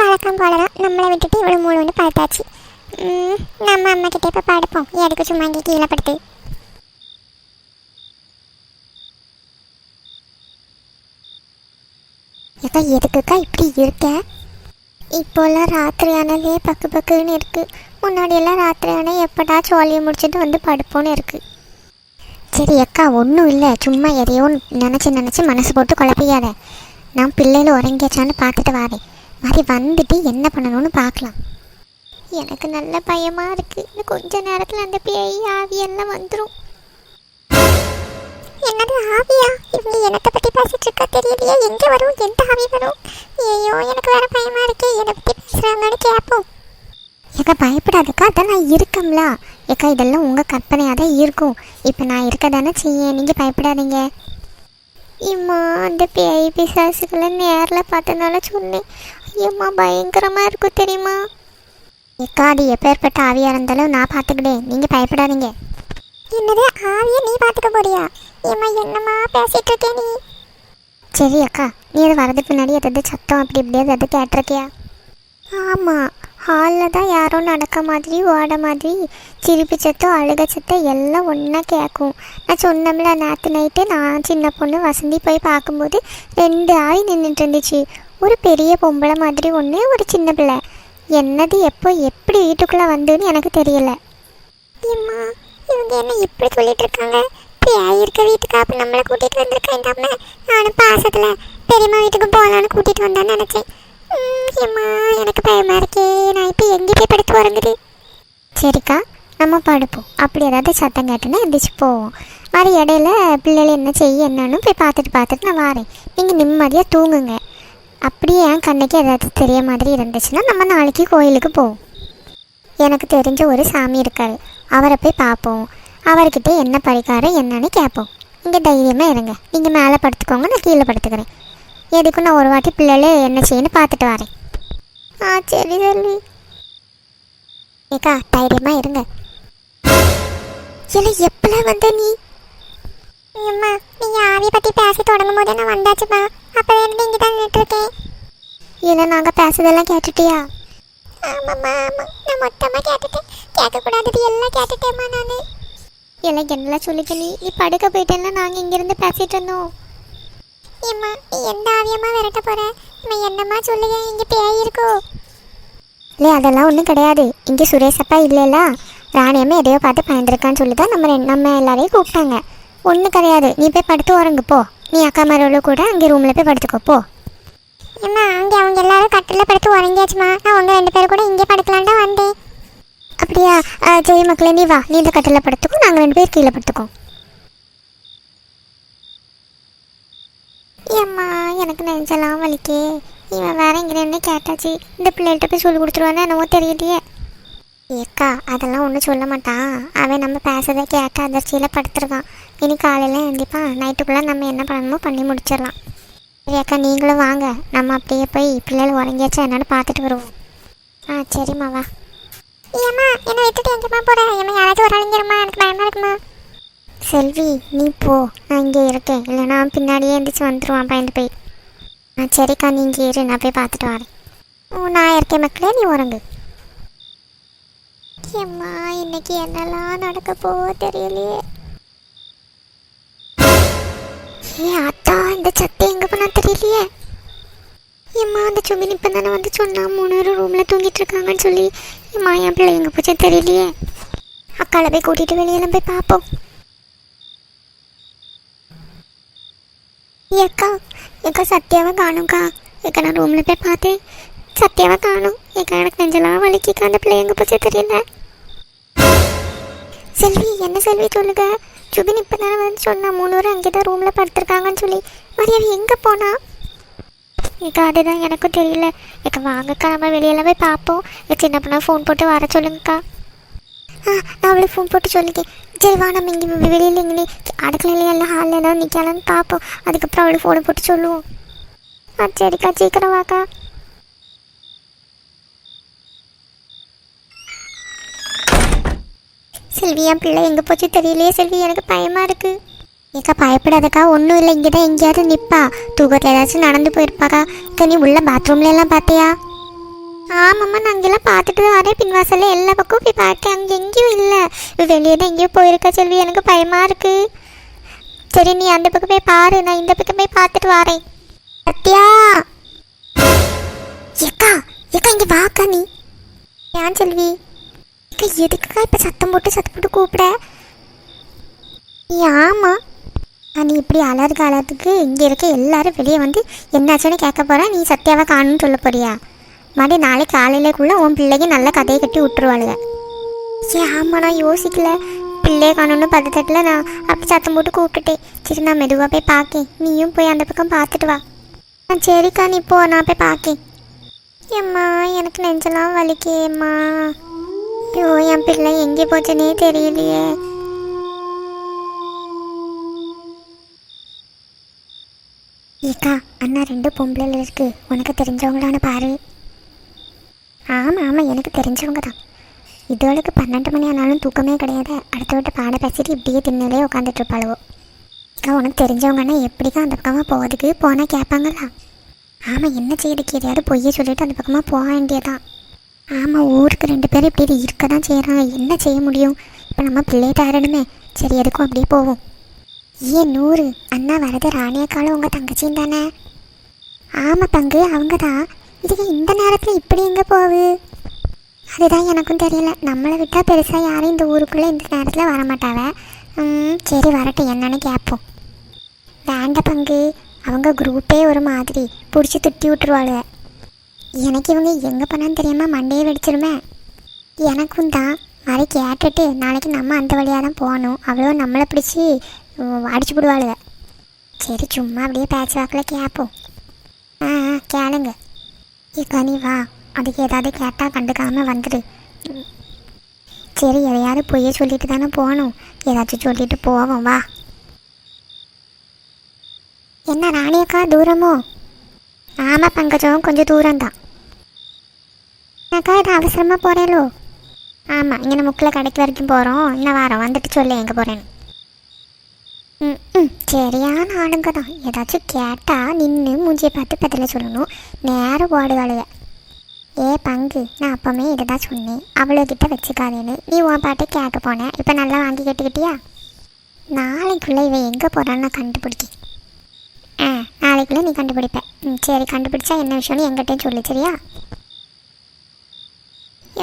வழக்கம் போல தான் நம்மளை விட்டுட்டு இவ்வளோ மூணு வந்து பார்த்தாச்சு. நம்ம அம்மா கிட்டே இப்போ படுப்போம். எதுக்கு சும்மா இங்கே கீழே படுத்து. எதுக்குக்கா இப்படி இருக்க? இப்போல்லாம் ராத்திரி ஆனதே பக்கு பக்குன்னு இருக்கு. முன்னாடியெல்லாம் ராத்திரி ஆனால் எப்படா சோழியை முடிச்சுட்டு வந்து படுப்போன்னு இருக்கு. சரி அக்கா ஒன்றும் இல்லை. சும்மா எதையோ நினச்சி நினச்சி மனசு போட்டு குழப்பியாத. நான் பிள்ளைகள் உறங்கியாச்சான்னு பார்த்துட்டு வரேன். மாதிரி வந்துட்டு என்ன பண்ணணும்னு பார்க்கலாம். எனக்கு நல்ல பயமாக இருக்குது இன்னும் கொஞ்ச நேரத்தில் அந்த பேய் ஆவியெல்லாம் வந்துடும் என்னது ஆவியா? இவங்க என்னத்தை பற்றி பேசிட்டு இருக்கா தெரியலையே. எங்கே வரும்? எந்த ஆவி வரும்? ஐயோ எனக்கு வேற பயமாக இருக்கு. என்னை பற்றி பேசுகிறாங்கன்னு கேட்போம் ஏக்கா பயப்படாதுக்கா. அதான் நான் இருக்கம்ல. ஏக்கா இதெல்லாம் உங்கள் கற்பனையாக தான் இருக்கும். இப்போ நான் இருக்க தானே செய்ய நீங்கள் பயப்படாதீங்க. இம்மா அந்த பேய் பிசாசுகளை நேரில் பார்த்தனால சொன்னேன். ஐயம்மா பயங்கரமாக இருக்கும் தெரியுமா? ஏக்கா அது எப்பேற்பட்ட ஆவியாக இருந்தாலும் நான் பார்த்துக்கிட்டேன். நீங்கள் பயப்படாதீங்க. என்னது ஆவியை நீ பார்த்துக்க போறியா? ஏம்மா என்னம்மா பேசிகிட்டு இருக்கே நீ? சரி அக்கா நீ அது வரதுக்கு முன்னாடி எதாவது சத்தம் அப்படி இப்படி எதாவது கேட்டிருக்கியா? ஆமாம் ஹாலில் தான் யாரோ நடக்க மாதிரி ஓட மாதிரி சிரிப்பு சத்தம் அழுக சத்தம் எல்லாம் ஒன்றா கேட்கும் நான் சொன்னோம்ல நேற்று நைட்டு நான் சின்ன பொண்ணு வசந்தி போய் பார்க்கும்போது ரெண்டு ஆவி நின்றுட்டு இருந்துச்சு. ஒரு பெரிய பொம்பளை மாதிரி ஒன்று ஒரு சின்ன பிள்ளை. என்னது எப்போ எப்படி வீட்டுக்குள்ளே வந்துன்னு எனக்கு தெரியல. அம்மா இவங்க என்ன இப்படி சொல்லிட்டு இருக்காங்க? இருக்க வீட்டுக்கு அப்போ நம்மளை கூட்டிகிட்டு வந்திருக்கேன்டாம நானும் பாசத்தில் பெரியம்மா வீட்டுக்கு போகலான்னு கூட்டிகிட்டு வந்தான்னு நினச்சேன். அம்மா எனக்கு பயமாக இருக்கே. நான் இப்போ எங்கே போய் படுத்து உறங்குது. சரிக்கா நம்ம படுப்போம் அப்படி ஏதாவது சத்தம் கேட்டுன்னா எந்திரிச்சு போவோம். வர இடையில பிள்ளைகள் என்ன செய்ய என்னன்னு போய் பார்த்துட்டு பார்த்துட்டு நான் வரேன். நீங்கள் நிம்மதியாக தூங்குங்க. அப்படியே என் கண்ணுக்கு ஏதாவது தெரிய மாதிரி இருந்துச்சுன்னா நம்ம நாளைக்கு கோயிலுக்கு போவோம். எனக்கு தெரிஞ்ச ஒரு சாமி இருக்கார். அவரை போய் பார்ப்போம். அவர்கிட்ட என்ன பரிகாரம் என்னன்னு கேட்போம். இங்கே தைரியமாக இருங்க. நீங்கள் மேலே படுத்துக்கோங்க நான் கீழே படுத்துக்கிறேன். எதுக்கும் நான் ஒரு வாட்டி பிள்ளைகள் என்ன செய்யணும்னு பார்த்துட்டு வரேன். ஆ சரி செல்வி ஏக்கா தைரியமாக இருங்க. இல்லை எப்பெல்லாம் வந்த நீ? அம்மா நீ ஆவி பற்றி பேசி தொடங்கும் போதே நான் வந்தாச்சுப்பா அப்பவே இருந்து இங்கே தான் நின்றுருக்கேன் இல்லை நாங்கள் பேசுறதெல்லாம் கேட்டுட்டியா? ஆமாம்மா ஆமாம். நான் மொத்தமாக கேட்டுட்டேன். கேட்கக்கூடாதது எல்லாம் கேட்டுட்டேம்மா நான். எல்லாம் என்னெல்லாம் சொல்லிக்க நீ? நீ படுக்க போயிட்டேன்னா நாங்கள் இங்கேருந்து பேசிட்டு இருந்தோம். ஏம்மா நீ எந்த ஆவியம்மா விரட்ட போற? நான் என்னம்மா சொல்லுங்க இங்கே பேய் இருக்கோ? இல்லை அதெல்லாம் ஒன்றும் கிடையாது. இங்கே சுரேஷ் அப்பா இல்லைல்ல? ராணியம்மா எதையோ பார்த்து பயந்துருக்கான்னு சொல்லி தான் நம்ம நம்ம எல்லாரையும் கூப்பிட்டாங்க. ஒன்றும் கிடையாது. நீ போய் படுத்து உறங்கு போ. நீ அக்கா மரோட கூட அங்கே ரூமில் போய் படுத்துக்கோ போ. அம்மா அங்கே அவங்க எல்லாரும் கட்டில் படுத்து உறங்கியாச்சுமா. நான் உங்கள் ரெண்டு பேரும் கூட இங்கே படுக்கலான்னு தான் வந்தேன். அப்படியா? சரி மக்களே நீ வா. நீ இந்த கட்டில் படுத்துக்கோ நாங்கள் ரெண்டு பேர் கீழே படுத்துக்கோம் ஏம்மா எனக்கு நெஞ்செல்லாம் வலிக்கே. இவன் வேற இங்கே நின்று கேட்டாச்சு. இந்த பிள்ளைகிட்ட போய் சொல்லி கொடுத்துருவானே என்னவோ தெரியலையே. ஏக்கா அதெல்லாம் ஒன்றும் சொல்ல மாட்டான். அவன் நம்ம பேசுறதை கேட்ட அதிர்ச்சியில் படுத்துருவான். இனி காலையில் எழுந்திப்பான் நைட்டுக்குள்ளே நம்ம என்ன பண்ணணுமோ பண்ணி முடிச்சிடலாம். சரி அக்கா நீங்களும் வாங்க. நம்ம அப்படியே போய் பிள்ளைகள் உறங்கியாச்சா என்னென்னு பார்த்துட்டு வருவோம். ஆ சரிம்மா வா. ஏம்மா என்ன விட்டுட்டு எங்கேம்மா போற? ஏம்மா யாராவது ஒரு ஆளுங்கிறம்மா எனக்கு பயமாக இருக்குமா? செல்வி நீ போ. நான் இங்கே இருக்கேன். இல்லைன்னா அவன் பின்னாடியே எழுந்திரிச்சு வந்துடுவான் பயந்து போய். ஆ சரிக்கா நீ இங்கே இரு. நான் போய் பார்த்துட்டு வரேன். ஓ நான் இருக்கேன் மக்களே நீ உறங்கு. ஏம்மா இன்னைக்கு என்னெல்லாம் நடக்க போவோ தெரியலையே. ஏ அத்தா இந்த சட்டை எங்க போனா தெரியலையே. ஏம்மா அந்த சுமின் இப்போ தானே வந்து சொன்னா மூணு பேரும் ரூமில் தூங்கிட்டு இருக்காங்கன்னு சொல்லி. ஏம்மா என் பிள்ளை எங்கே போச்சு தெரியலையே. அக்கால போய் கூட்டிகிட்டு வெளியெல்லாம் போய் பார்ப்போம் ஏக்கா ஏக்கா சத்யாவை காணும்க்கா. ஏக்கா நான் ரூமில் போய் பார்த்தேன். சத்யாவை காணும். ஏக்கா எனக்கு நெஞ்செல்லாம் வலிக்கிக்கா அந்த பிள்ளை எங்கே போச்சு தெரியல. செல்வி என்ன செல்வி சொல்லுங்க ஜுபின் இப்போ தானே வந்து சொன்னா மூணு பேரும் அங்கே தான் ரூமில் படுத்துருக்காங்கன்னு சொல்லி. மரியாதை எங்கே போனா? ஏக்கா அதுதான் எனக்கும் தெரியல. ஏக்கா வாங்கக்கா நம்ம வெளியில போய் பார்ப்போம். ஏ சின்ன பொண்ணா ஃபோன் போட்டு வர சொல்லுங்கக்கா. ஆ நான் அவளுக்கு ஃபோன் போட்டு சொல்லிக்கேன். சரி வா நம்ம இங்கே வெளியில் இங்கே அடுக்கலையில எல்லாம் ஹாலில் எல்லாம் நிற்கலான்னு பார்ப்போம். அதுக்கப்புறம் அவளுக்கு ஃபோனை போட்டு சொல்லுவோம். ஆ சரிக்கா சீக்கிரம் வாக்கா. செல்வி என் பிள்ளை எங்கே போச்சு தெரியலையே செல்வி எனக்கு பயமாக இருக்குது ஏக்கா பயப்படாதக்கா ஒன்றும் இல்லை இங்கே தான் எங்கேயாவது நிற்பா தூக்கத்தில் ஏதாச்சும் நடந்து போயிருப்பாக்கா. இக்கா நீ உள்ள பாத்ரூம்ல எல்லாம் பார்த்தியா ஆமாம்மா நான் அங்கெல்லாம் பார்த்துட்டு வரேன். பின்வாசல்ல எல்லா பக்கமும் போய் பார்த்தேன். அங்கே எங்கேயும் இல்லை. வெளியே தான் எங்கேயோ போயிருக்கா செல்வி எனக்கு பயமாக இருக்கு. சரி நீ அந்த பக்கம் போய் பாரு. நான் இந்த பக்கம் போய் பார்த்துட்டு வரேன். சத்யா! ஏக்கா ஏக்கா இங்கே வாக்கா நீ. ஏன் செல்வி? எதுக்குக்கா இப்போ சத்தம் போட்டு சத்தம் போட்டு கூப்பிட? ஆமாம் நீ இப்படி அலர் காலத்துக்கு இங்கே இருக்க எல்லாரும் வெளியே வந்து என்னாச்சுன்னு கேட்க போகிறா நீ சத்யாவை காணும்னு சொல்ல போறியா? மறுபடியும் நாளைக்கு காலையிலக்குள்ளே உன் பிள்ளைக்கு நல்ல கதையை கட்டி விட்டுருவாளுங்க சரி ஆமாம் நான் யோசிக்கல. பிள்ளையை காணும்னு பதத்தட்டில் நான் அப்படி சத்தம் போட்டு கூப்பிட்டுட்டேன். சரி நான் மெதுவாக போய் பார்க்கேன். நீயும் போய் அந்த பக்கம் பார்த்துட்டு வா. ஆ சரிக்கா நீ போ நான் போய் பார்க்கேன். ஏம்மா எனக்கு நெஞ்செல்லாம் வலிக்கேம்மா ஐயோ என் பிள்ளை எங்கே போச்சுன்னே தெரியலையே. ஏக்கா அண்ணா ரெண்டு பொம்பளைல இருக்கு. உனக்கு தெரிஞ்சவங்களான பாரு. ஆமாம் ஆமாம் எனக்கு தெரிஞ்சவங்க தான் இதுவளுக்கு பன்னெண்டு மணி ஆனாலும் தூக்கமே கிடையாது. அடுத்த விட்டு பாட பேசிட்டு இப்படியே திண்ணிலே உட்காந்துட்டு இருப்பாளுவோ அக்கா உனக்கு தெரிஞ்சவங்கன்னா எப்படிக்கா அந்த பக்கமாக போகிறதுக்கு போனால் கேட்பாங்களா? ஆமாம் என்ன செய்யறதுக்கு? எதையாவது பொய்ய சொல்லிட்டு அந்த பக்கமாக போக வேண்டியதான் ஆமாம் ஊருக்கு ரெண்டு பேரும் இப்படி இருக்க தான் செய்கிறாங்க என்ன செய்ய முடியும்? இப்போ நம்ம பிள்ளைகிட்ட ஆரணுமே சரி எதுக்கும் அப்படியே போவோம். ஏன் நூறு. அண்ணா வரது ராணியக்காலும் உங்கள் தங்கச்சியும் தானே? ஆமாம் பங்கு அவங்க தான் இதுக்கு இந்த நேரத்தில் இப்படி எங்கே போகுது அதுதான் எனக்கும் தெரியல. நம்மளை விட்டால் பெருசாக யாரும் இந்த ஊருக்குள்ளே இந்த நேரத்தில் வரமாட்டாவ. ம், சரி வரட்டும். என்னன்னு கேட்போம். வேண்ட பங்கு. அவங்க குரூப்பே ஒரு மாதிரி. பிடிச்சி துட்டி விட்டுருவாளுவேன் எனக்கு இவங்க எங்கே போனான்னு தெரியாமல் மண்டையே வெடிச்சிருமே. எனக்கும் தான். அதை கேட்டுட்டு நாளைக்கு நம்ம அந்த வழியாக தான் போகணும். அவ்வளோ நம்மளை பிடிச்சி அடிச்சு விடுவாளுங்க சரி சும்மா அப்படியே பேச்சு வாக்கில் கேட்போம் ஆ ஆ, கேளுங்க. ஏக்கா நீ வா. அதுக்கு ஏதாவது கேட்டால் கண்டுக்காமல் வந்துடு. சரி எதையாவது பொய்ய சொல்லிட்டு தானே போகணும். ஏதாச்சும் சொல்லிட்டு போவோம் வா. என்ன ராணியக்கா தூரமோ? ஆமாம் பங்கஜம் கொஞ்சம் தூரம்தான். அக்கா இது அவசரமாக போகிறேலோ ஆமாம் இங்கே முக்கில் கடைக்கு வரைக்கும் போகிறோம் இன்னும் வாரம் வந்துட்டு சொல்லு எங்கே போகிறேன்னு ம் ம் சரியான ஆளுங்க தான் ஏதாச்சும் கேட்டால் நின்று மூஞ்சியை பார்த்து பதில சொல்லணும். நேரம் ஓடுவாளுவ ஏ பங்கு நான் அப்போவே இதை தான் சொன்னேன். அவ்வளோகிட்ட வச்சுக்காதேன்னு. நீ உன் பாட்டை கேட்க போனேன் இப்போ நல்லா வாங்கி கேட்டுக்கிட்டியா? நாளைக்குள்ளே இவன் எங்கே போகிறான்னு நான் கண்டுபிடிக்கேன். நாளைக்குள்ளே நீ கண்டுபிடிப்ப. சரி கண்டுபிடிச்சா என்ன விஷயம்னு எங்கிட்டேயும் சொல்லு சரியா?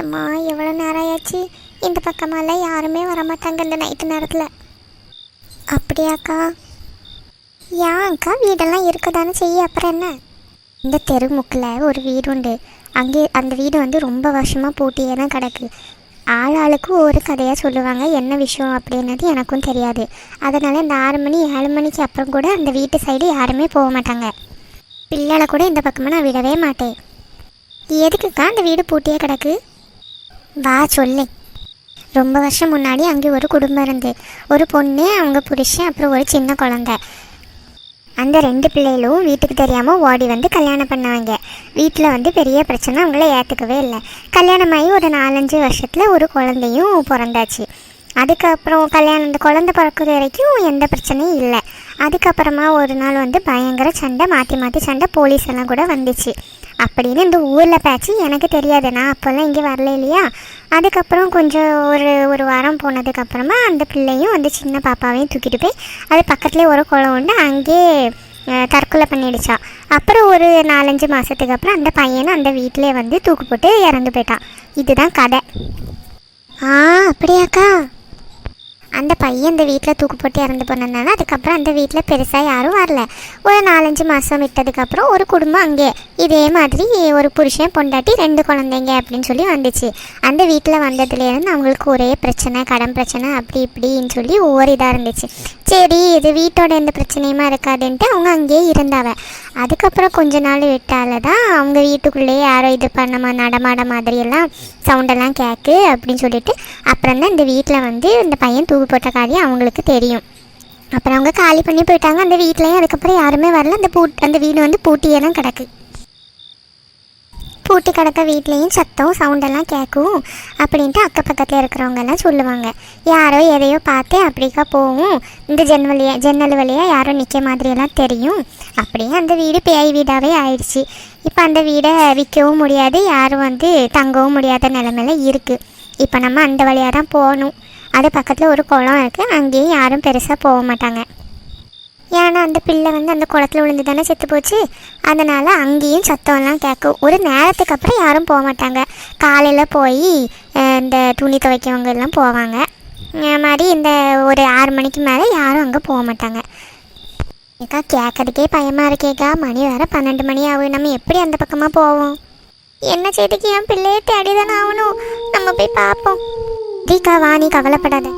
எம்மா எவ்வளோ நேரம் ஆயாச்சு. இந்த பக்கமெல்லாம் யாருமே வரமாட்டாங்க இந்த நைட்டு நேரத்தில். அப்படியாக்கா ஏன்க்கா வீடெல்லாம் இருக்க தானே செய்ய அப்புறம் என்ன? இந்த தெருமுக்கில் ஒரு வீடு உண்டு. அங்கே அந்த வீடு வந்து ரொம்ப வருஷமாக பூட்டியே தான் கிடக்கு. ஆள் ஆளுக்கு ஒரு கதையாக சொல்லுவாங்க. என்ன விஷயம் அப்படின்னது எனக்கும் தெரியாது. அதனால் இந்த ஆறு மணி ஏழு மணிக்கு அப்புறம் கூட அந்த வீட்டு சைடு யாருமே போக மாட்டாங்க. பிள்ளைகளை கூட இந்த பக்கமாக நான் விடவே மாட்டேன். எதுக்குக்கா அந்த வீடு பூட்டியே கிடக்கு? வா சொல்லு. ரொம்ப வருஷம் முன்னாடி அங்கே ஒரு குடும்பம் இருந்து. ஒரு பொண்ணு அவங்க புருஷன் அப்புறம் ஒரு சின்ன குழந்தை. அந்த ரெண்டு பிள்ளைகளும் வீட்டுக்கு தெரியாமல் ஓடி வந்து கல்யாணம் பண்ணாங்க. வீட்டில் வந்து பெரிய பிரச்சனை அவங்கள ஏற்றுக்கவே இல்லை. கல்யாணமாகி ஒரு நாலஞ்சு வருஷத்தில் ஒரு குழந்தையும் பிறந்தாச்சு. அதுக்கப்புறம் கல்யாணம் இந்த குழந்தை பிறக்கிற வரைக்கும் எந்த பிரச்சனையும் இல்லை. அதுக்கப்புறமா ஒரு நாள் வந்து பயங்கர சண்டை மாற்றி மாற்றி சண்டை போலீஸ் எல்லாம் கூட வந்துச்சு. அப்படின்னு இந்த ஊரில் பேச்சு எனக்கு தெரியாது. நான் அப்போல்லாம் இங்கே வரல இல்லையா? அதுக்கப்புறம் கொஞ்சம் ஒரு ஒரு வாரம் போனதுக்கப்புறமா அந்த பிள்ளையும் அந்த சின்ன பாப்பாவையும் தூக்கிட்டு போய் அது பக்கத்துலேயே ஒரு குளம் உண்டு அங்கேயே தற்கொலை பண்ணிடுச்சா. அப்புறம் ஒரு நாலஞ்சு மாதத்துக்கு அப்புறம் அந்த பையனை அந்த வீட்டிலே வந்து தூக்கு போட்டு இறந்து போயிட்டான். இதுதான் கதை. ஆ அப்படியாக்கா? அந்த பையன் இந்த வீட்டில் தூக்கு போட்டு இறந்து போனதுனால அதுக்கப்புறம் அந்த வீட்டில் பெருசாக யாரும் வரல. ஒரு நாலஞ்சு மாதம் விட்டதுக்கப்புறம் ஒரு குடும்பம் அங்கே. இதே மாதிரி ஒரு புருஷன் பொண்டாட்டி ரெண்டு குழந்தைங்க அப்படின்னு சொல்லி வந்துச்சு. அந்த வீட்டில் வந்ததுலேருந்து அவங்களுக்கு ஒரே பிரச்சனை கடன் பிரச்சனை அப்படி இப்படின்னு சொல்லி ஒவ்வொரு இதாக இருந்துச்சு. சரி இது வீட்டோட எந்த பிரச்சனையுமா இருக்காதுன்ட்டு அவங்க அங்கேயே இருந்தாவ அதுக்கப்புறம் கொஞ்ச நாள் விட்டால தான் அவங்க வீட்டுக்குள்ளேயே யாரோ இது பண்ண நடமாட மாதிரியெல்லாம் சவுண்டெல்லாம் கேட்கு அப்படின்னு சொல்லிட்டு அப்புறம் தான் இந்த வீட்டில் வந்து இந்த பையன் தூக்கு போட்ட காரியம் அவங்களுக்கு தெரியும். அப்புறம் அவங்க காலி பண்ணி போயிட்டாங்க. அந்த வீட்லேயும் அதுக்கப்புறம் யாருமே வரல. அந்த பூ அந்த வீடு வந்து பூட்டியே தான் கிடக்கு. பூட்டி கிடக்க வீட்லேயும் சத்தம் சவுண்டெல்லாம் கேட்கும் அப்படின்ட்டு அக்க பக்கத்தில் இருக்கிறவங்கெல்லாம் சொல்லுவாங்க. யாரோ எதையோ பார்த்து அப்படிக்கா போகும். இந்த ஜன்னல் வழியா ஜன்னல் வழியாக யாரோ நிற்க மாதிரியெல்லாம் தெரியும். அப்படியே அந்த வீடு பேய் வீடாகவே ஆயிடுச்சு. இப்போ அந்த வீடை விற்கவும் முடியாது யாரும் வந்து தங்கவும் முடியாத நிலமையில இருக்குது இப்போ நம்ம அந்த வழியாக தான் போகணும். அது பக்கத்தில் ஒரு குளம் இருக்குது அங்கேயும் யாரும் பெருசாக போக மாட்டாங்க. ஏன்னா அந்த பிள்ளை வந்து அந்த குளத்துல விழுந்து தானே செத்து போச்சு. அதனால் அங்கேயும் சத்தம்லாம் கேட்கும். ஒரு நேரத்துக்கு அப்புறம் யாரும் போக மாட்டாங்க. காலையில் போய் இந்த துணி துவைக்கவங்க எல்லாம் போவாங்க. மாதிரி இந்த ஒரு ஆறு மணிக்கு மேலே யாரும் அங்கே போக மாட்டாங்க. ஏக்கா கேட்கறதுக்கே பயமாக இருக்கேக்கா. மணி வேற பன்னெண்டு மணி ஆகும் நம்ம எப்படி அந்த பக்கமாக போவோம்? என்ன செய்திக்கு என் பிள்ளையை தேடி தானே ஆகணும்? நம்ம போய் பார்ப்போம். தீக்கா வா நீ கவலைப்படாத.